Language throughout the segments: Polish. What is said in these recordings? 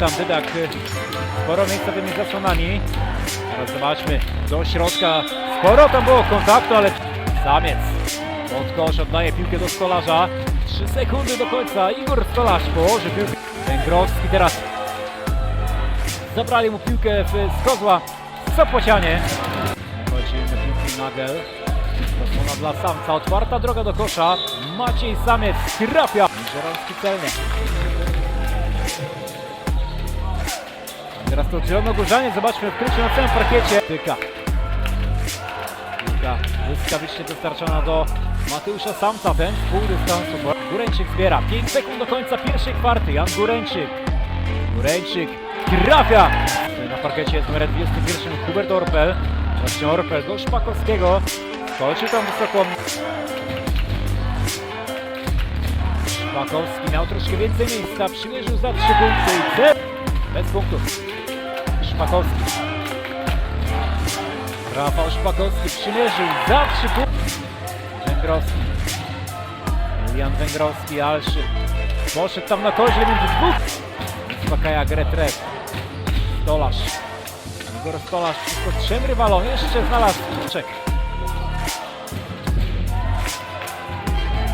tam Dydak y, sporo miejsca tymi zasłonami. Teraz zobaczmy do środka. Sporo tam było kontaktu, ale samiec pod kosz oddaje piłkę do stolarza. 3 sekundy do końca. Igor Stolarz położy piłkę. Węgrowski teraz zabrali mu piłkę z kozła Sopocianie. Chodzi na piłki Nagel. Zasłona dla samca. Otwarta droga do kosza. Maciej Samiec trafia. Żeromski celnie. Teraz to Zielonogórzanie, zobaczmy wkrycie na całym parkiecie. Tyka. Piłka błyskawicznie dostarczona do Mateusza Samca, ten pół dystansu. Góreńczyk zbiera. 5 sekund do końca pierwszej kwarty. Jan Góreńczyk. Góreńczyk trafia. Na parkiecie jest numer 21 Hubert Orpel. Właśnie Orpel do Szpakowskiego. Skoczył tam wysoko. Szpakowski miał troszkę więcej miejsca. Przymierzył za 3 punkty i cel. Bez punktów. Szpakowski. Rafał Szpakowski przymierzył za 3 punkty. Węgrowski. Julian Węgrowski, Alszy. Poszedł tam na koźle między dwóch. Uspokaja grę tref. Stolarz. Igor Stolarz przeciwko trzem rywalom. Jeszcze znalazł czek.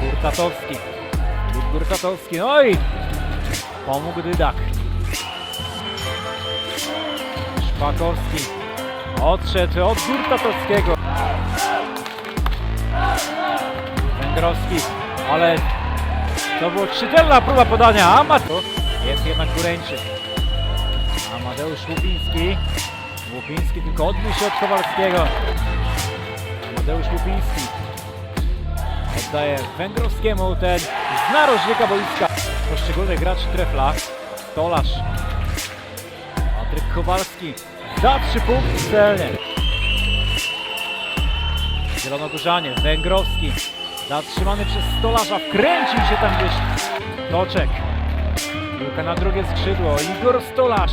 Gurtatowski. Gurtatowski. No i pomógł Dydak. Szpakowski. Odszedł od Gurtatowskiego. Węgrowski. Ale to była czytelna próba podania. Amat jest jednak Góreńczyk. Amadeusz Łupiński. Łupiński tylko odbił się od Kowalskiego. Amadeusz Łupiński. Oddaje Węgrowskiemu ten z narożnika boiska. Poszczególnych graczy trefla. Stolarz. Patryk Kowalski. Za trzy punkty celnie. Zielonogórzanie. Węgrowski. Zatrzymany przez Stolarza. Wkręcił się tam gdzieś. Toczek. Piłka na drugie skrzydło. Igor Stolarz.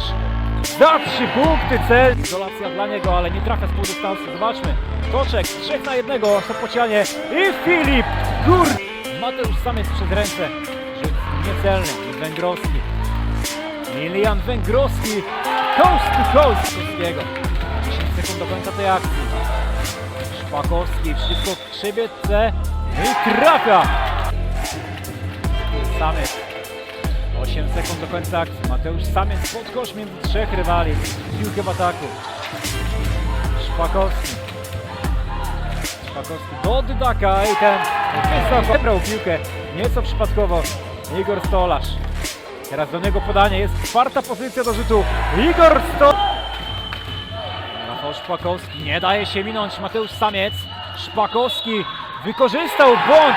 Za trzy punkty cel. Izolacja dla niego, ale nie trafia z pół dystansu. Zobaczmy. Toczek. Trzech na jednego. Sopocianie. I Filip Gór. Mateusz Samiec przez ręce. Rzut niecelny. Węgrowski. Milian Węgrowski. Coast to coast. Polskiego. 10 sekund do końca tej akcji. Szpakowski przeciwko Krzybietce. I trafia. Samiec. 8 sekund do końca akcji. Mateusz Samiec pod kosz między trzech rywali. Piłkę w ataku. Szpakowski. Szpakowski do Dydaka i ten wysoko wybrał piłkę. Nieco przypadkowo Igor Stolarz. Teraz do niego podanie. Jest czwarta pozycja do rzutu. Igor Stolarz. Rafał Szpakowski nie daje się minąć. Mateusz Samiec. Szpakowski wykorzystał błąd